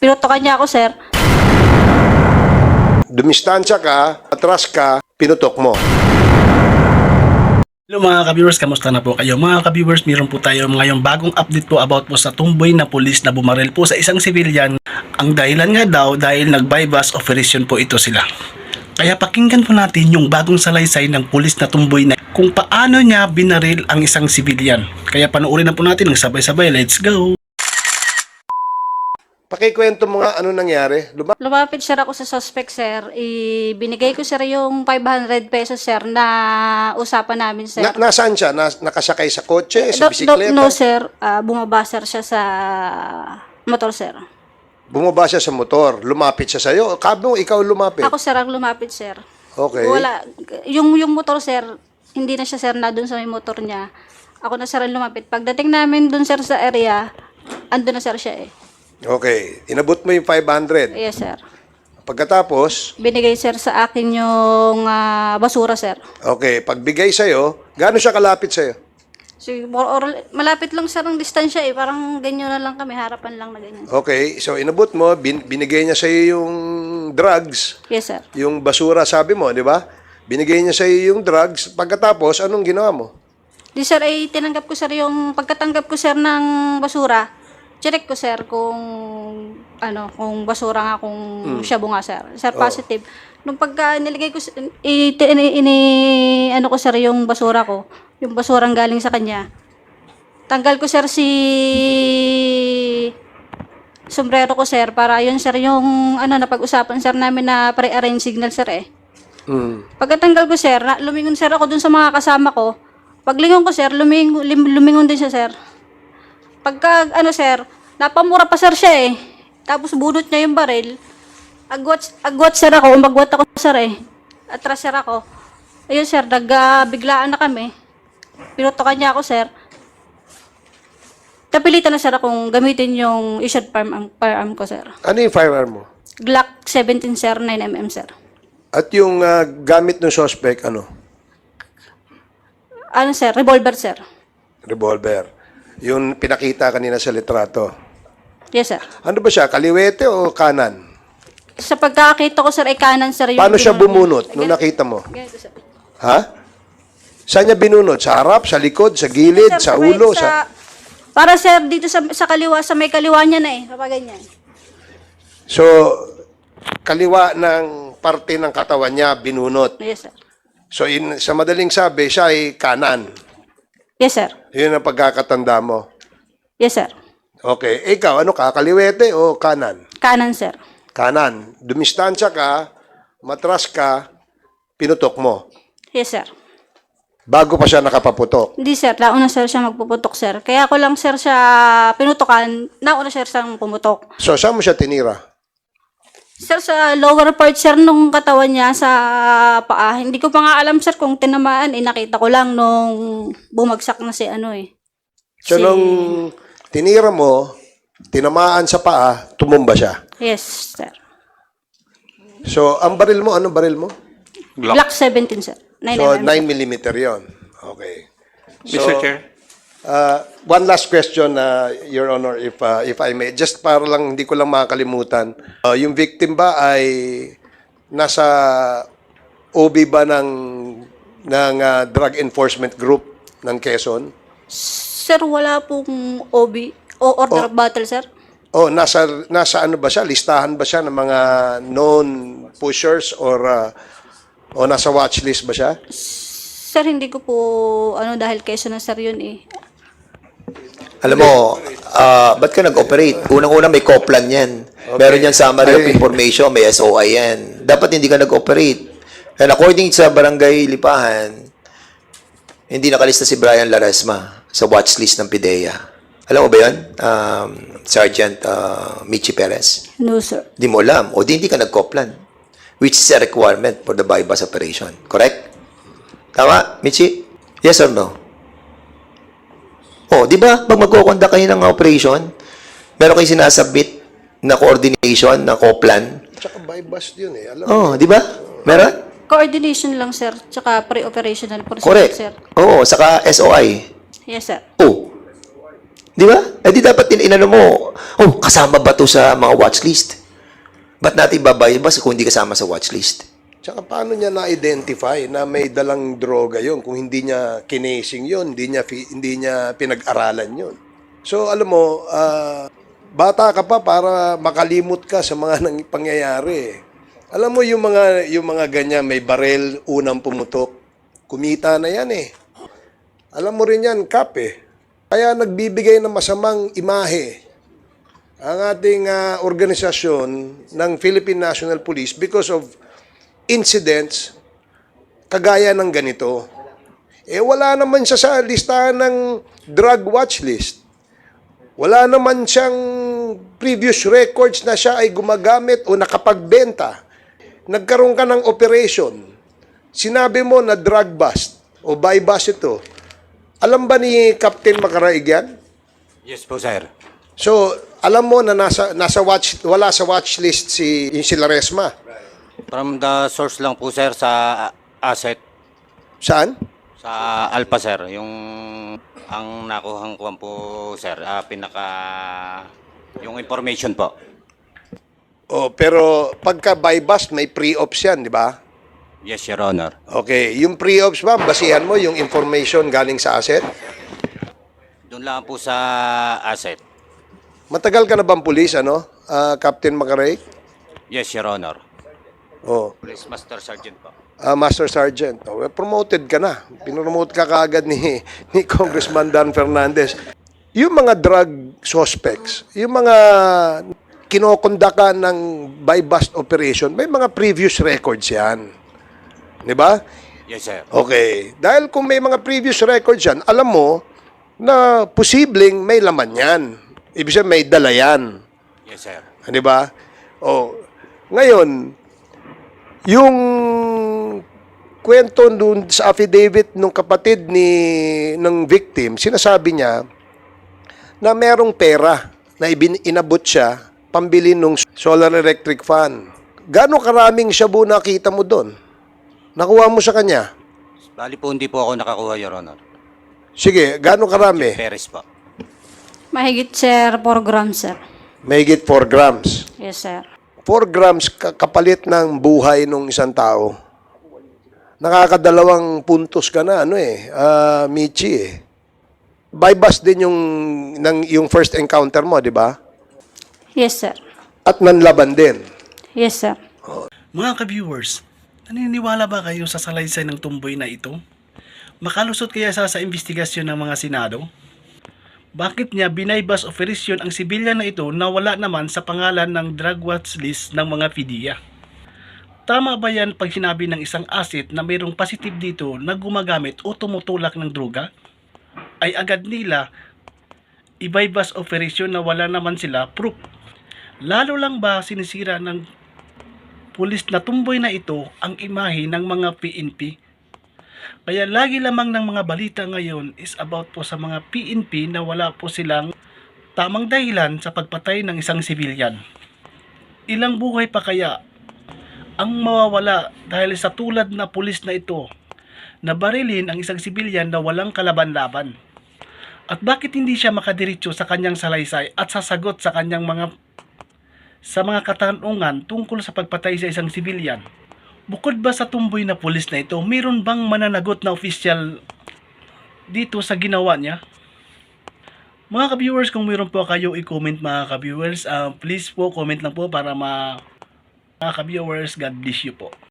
Pinutokan niya ako, sir. Dumistansya ka, atras ka, pinutok mo. Hello mga ka-viewers, kamusta na po kayo? Mga ka-viewers, meron po tayo ngayong bagong update po about po sa tumboy na pulis na bumaril po sa isang civilian. Ang dahilan nga daw dahil nag-bypass operation po ito sila. Kaya pakinggan po natin yung bagong salaysay ng pulis na tumboy na kung paano niya binaril ang isang civilian. Kaya panoorin na po natin ng sabay-sabay. Let's go! Pakikwento mo nga ano nangyari. Luma- Lumapit sir ako sa suspect, sir. Ibinigay ko, sir, yung 500 pesos, sir, na usapan namin, sir. na, nasaan siya? Nas, nakasakay sa kotse, Do- sa do- bisikleta? no, sir. Ah, bumaba, sir, siya sa motor, sir. Bumaba siya sa motor. Lumapit siya sa'yo. Kabi mo, ikaw lumapit. Ako, sir, ang lumapit, sir. Okay. Wala. Yung, yung motor, sir, hindi na siya, sir, na dun sa may motor niya. Ako na, sir, ang lumapit. Pagdating namin dun, sir, sa area, ando na, sir, siya, eh. Okay. Inabot mo yung 500. Yes, sir. Pagkatapos, Binigay, sir, sa akin yung ah, basura, sir. okay, pagbigay sa'yo, gaano siya kalapit sa'yo? So, more or, malapit lang, sir, ang distansya, eh. Parang ganyan na lang kami, harapan lang na ganyan. Okay, so inabot mo, bin, binigay niya sa'yo yung drugs, Yes, sir. yung basura sabi mo, di ba? Binigay niya sa'yo yung drugs. Pagkatapos, anong ginawa mo? Di, sir, ay tinanggap ko, sir, yung pagkatanggap ko, sir, ng basura, check ko, sir, kung, ano, kung basura nga, kung shabu nga, sir. Sir, positive. Nung pagka nilagay ko, ini, ini, ano ko, sir, yung basura ko, yung basurang galing sa kanya, tanggal ko, sir, si sombrero ko, sir, para yun, sir, yung, ano, napag-usapan, sir, namin na pre-arrange signal, sir, eh. Hmm. Pagkatanggal ko, sir, na, lumingon, sir, ako dun sa mga kasama ko. Paglingon ko, sir, lumingon, lumingon din siya, sir. Pagka, ano, sir, napamura pa, sir, siya, eh. Tapos, bunot niya yung baril. Agwat, agwat, sir, ako. Umagwat ako, sir, eh. Atras, sir, ako. Ayun, sir, nagbiglaan na kami. Pinutokan niya ako, sir. Napilitan na, sir, akong gamitin yung issued firearm, firearm ko, sir. Ano yung firearm mo? Glock 17, sir, 9mm, sir. At yung ah, gamit ng suspect, ano? Ano, sir? Revolver, sir. Revolver. Yung pinakita kanina sa litrato. Yes, sir. Ano ba siya? Kaliwete o kanan? Sa pagkakita ko, sir, ay kanan, sir. Yung Paano siya binunot bumunot nung nakita mo? ganito, sir. Ha? Saan niya binunot? Sa harap, sa likod, sa gilid, Sir, sa ulo, sa... Para, sir, dito sa, sa kaliwa, sa may kaliwa niya na eh. Kapag ganyan. So, kaliwa ng parte ng katawan niya binunot. Yes, sir. So, in, sa madaling sabi, siya ay kanan. Yes, sir. Yun ang pagkakatanda mo. Yes, sir. Okay. Ikaw, ano ka? Kaliwete o kanan? Kanan, sir. Kanan. Dumistansya ka, matras ka, pinutok mo. Yes, sir. Bago pa siya nakapaputok. Hindi, sir. Nauna, sir, siya magpuputok, sir. Kaya ko lang, sir, siya pinutokan. Nauna, sir, siyang pumutok. So, saan mo siya tinira? Sir, sa lower part, sir, nung katawan niya sa paa. Hindi ko pa nga alam, sir, kung tinamaan. Eh, nakita ko lang nung bumagsak na si ano eh. So, Si- nung tinira mo, tinamaan sa paa, tumumba siya. Yes, sir. So, ang baril mo, anong baril mo? Glock 17, sir. 9 So, mm. 9 millimeter yon. Okay. Mr. Chair. Uh, one last question, uh, Your Honor, if uh, if I may. Just para lang, hindi ko lang makakalimutan. Uh, yung victim ba ay nasa OB ba ng, ng uh, Drug Enforcement Group ng Quezon? Sir, wala pong OB o order of battle, sir. O nasa, nasa ano ba siya? Listahan ba siya ng mga known pushers or uh, o nasa watch list ba siya? Sir, hindi ko po, ano, dahil keso na sir yun eh. Alam mo, ah, ba't ka nag-operate? Unang-una may COPLAN yan. Meron yan summary of Ay. information, may SOI yan. Dapat hindi ka nag-operate. And according sa Barangay Lipahan, hindi nakalista si Brian Laresma sa watchlist ng PIDEA. Alam mo ba yun? Um, Sergeant uh, Michi Perez. No, sir. Di mo alam. O di hindi ka nag-COPLAN. Which is a requirement for the bypass operation. Correct? Tama, Michi? Yes or no? Oh, di ba? Pag magkukonda kayo ng operation, meron kayong sinasubmit na coordination, na COPLAN. Tsaka by bus yun eh. Alam Oh, di ba? Meron? Coordination lang, sir. Tsaka pre-operational procedure, Correct. sir. Oo, saka SOI. Yes, sir. Oh. Di ba? Eh di dapat din inano mo, oh, kasama ba to sa mga watchlist? Ba't natin babayabas kung hindi kasama sa watchlist? Tsaka paano niya na-identify na may dalang droga yon kung hindi niya kinasing yon, hindi niya hindi niya pinag-aralan yon. So alam mo, ah, bata ka pa para makalimot ka sa mga nang pangyayari. Alam mo yung mga yung mga ganyan may barel unang pumutok. Kumita na yan eh. Alam mo rin yan, Kap eh. Kaya nagbibigay ng masamang imahe ang ating ah, organisasyon ng Philippine National Police because of incidents kagaya ng ganito. Eh wala naman siya sa listahan ng drug watch list. Wala naman siyang previous records na siya ay gumagamit o nakapagbenta. Nagkaroon ka ng operation. Sinabi mo na drug bust o buy bust ito. Alam ba ni Captain Macaraig yan? Yes po, sir. So, alam mo na nasa nasa watch wala sa watch list si yung si Laresma. From the source lang po, sir, sa asset, Saan? sa Alpha, sir. Yung ang nakuhang kuwan po, sir, ah, pinaka... Yung information po. Oh, pero pagka buy bust may pre-ops yan, di ba? Yes, Your Honor. Okay, yung pre-ops ba, basihan mo yung information galing sa asset? Doon lang po sa asset. Matagal ka na bang pulis, ano? Ah, Captain Macaray? Yes, Your Honor. Oh, Police Master Sergeant po. ah, Master Sergeant. Oh, promoted ka na. Pinromote ka kaagad ni, ni Congressman Dan Fernandez. Yung mga drug suspects, yung mga kinokondakan ng buy bust operation, may mga previous records yan. Di ba? Yes, sir. Okay. Dahil kung may mga previous records yan, alam mo na posibleng may laman yan. Ibig sabihin, may dala yan. Yes, sir. Di ba? O, ngayon, yung kwento dun sa affidavit ng kapatid ni ng victim, sinasabi niya na merong pera na ibin, inabot siya pambili ng solar electric fan. Gano'ng karaming shabu nakita mo doon? Nakuha mo sa kanya? Bali po, hindi po ako nakakuha, Your Honor. Sige, gano'ng karami? Peres po. Mahigit, sir, 4 grams, sir. Mahigit 4 grams. Yes, sir. 4 grams ka- kapalit ng buhay ng isang tao. Nakakadalawang puntos ka na, ano eh, ah, Michi eh. By bus din yung, ng, yung first encounter mo, di ba? Yes, sir. At nanlaban din. Yes, sir. Mga ka-viewers, naniniwala ba kayo sa salaysay ng tumboy na ito? Makalusot kaya sa sa investigasyon ng mga Senado? Bakit niya binaybas operasyon ang sibilyan na ito na wala naman sa pangalan ng drug watch list ng mga PDEA? Tama ba yan pag sinabi ng isang asset na mayroong positive dito na gumagamit o tumutulak ng droga? Ay agad nila ibaybas operasyon na wala naman sila proof. Lalo lang ba sinisira ng pulis na tumboy na ito ang imahe ng mga PNP. Kaya lagi lamang ng mga balita ngayon is about po sa mga PNP na wala po silang tamang dahilan sa pagpatay ng isang sibilyan. Ilang buhay pa kaya ang mawawala dahil sa tulad na pulis na ito na barilin ang isang sibilyan na walang kalaban-laban. At bakit hindi siya makadiretso sa kanyang salaysay at sasagot sa kanyang mga sa mga katanungan tungkol sa pagpatay sa isang sibilyan. Bukod ba sa tumboy na pulis na ito, mayroon bang mananagot na official dito sa ginawa niya? Mga ka-viewers, kung mayroon po kayo i-comment mga ka-viewers, ah, please po comment lang po para ma mga ka-viewers, God bless you po.